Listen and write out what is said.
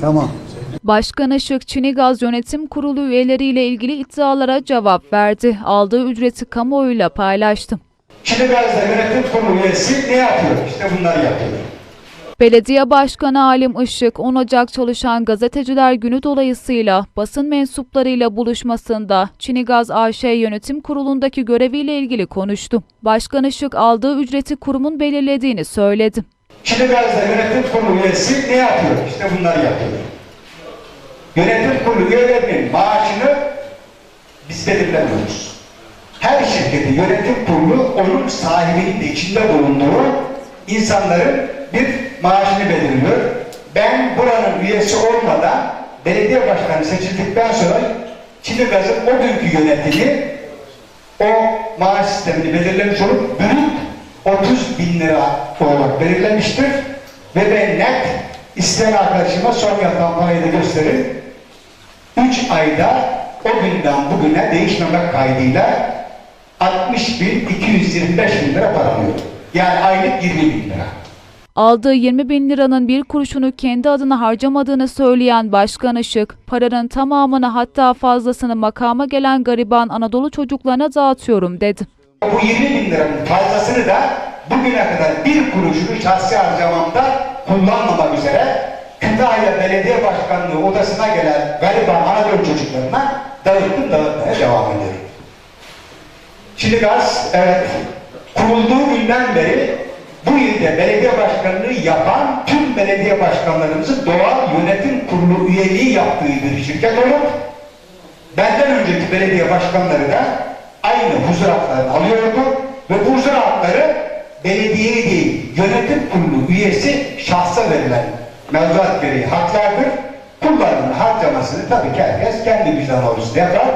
Tamam. Başkan Işık, Çini Gaz Yönetim Kurulu üyeleriyle ilgili iddialara cevap verdi. Aldığı ücreti kamuoyuyla paylaştı. Şimdi Gazze Yönetim Kurulu üyesi ne yapıyor? İşte bunları yapıyor. Belediye Başkanı Alim Işık, 10 Ocak Çalışan Gazeteciler Günü dolayısıyla basın mensuplarıyla buluşmasında Çini Gaz AŞ Yönetim Kurulu'ndaki göreviyle ilgili konuştu. Başkan Işık aldığı ücreti kurumun belirlediğini söyledi. Şimdi Gazze Yönetim Kurulu üyesi ne yapıyor? İşte bunları yapıyor. Yönetim Kurulu üyelerinin maaşını biz belirlemiyoruz. Her şirketin yönetim kurulu onun sahibinin de içinde bulunduğu insanların bir maaşını belirliyor. Ben buranın üyesi olmadan belediye başkanı seçildikten sonra Çinli Gaz'ın o günkü yönetimi o maaş sistemini belirlemiş olup bölüp 30 bin lira olarak belirlemiştir. Ve ben net isteyen arkadaşıma son yatan parayı da gösterin. 3 ayda o günden bugüne değişmemek kaydıyla 60 bin 225 bin lira para alıyor. Yani aylık 20 bin lira. Aldığı 20 bin liranın bir kuruşunu kendi adına harcamadığını söyleyen Başkan Işık, paranın tamamını hatta fazlasını makama gelen gariban Anadolu çocuklarına dağıtıyorum dedi. Bu 20 bin liranın fazlasını da bugüne kadar bir kuruşunu şahsi harcamamda kullanmamak üzere Kütahya Belediye Başkanlığı odasına gelen gariban Anadolu çocuklarına dağıttım dağıtmaya devam ediyorum. Şimdi gaz, evet, kurulduğu günden beri bu ilde belediye başkanlığı yapan tüm belediye başkanlarımızın doğal yönetim kurulu üyeliği yaptığı bir şirket olup benden önceki belediye başkanları da huzur haklarını alıyordu ve bu hakları belediye değil, yönetim kurulu üyesi şahsa verilen mevzuat gereği haklardır. Kullanımını, harcamasını tabii ki herkes kendi vicdan olursa yapar.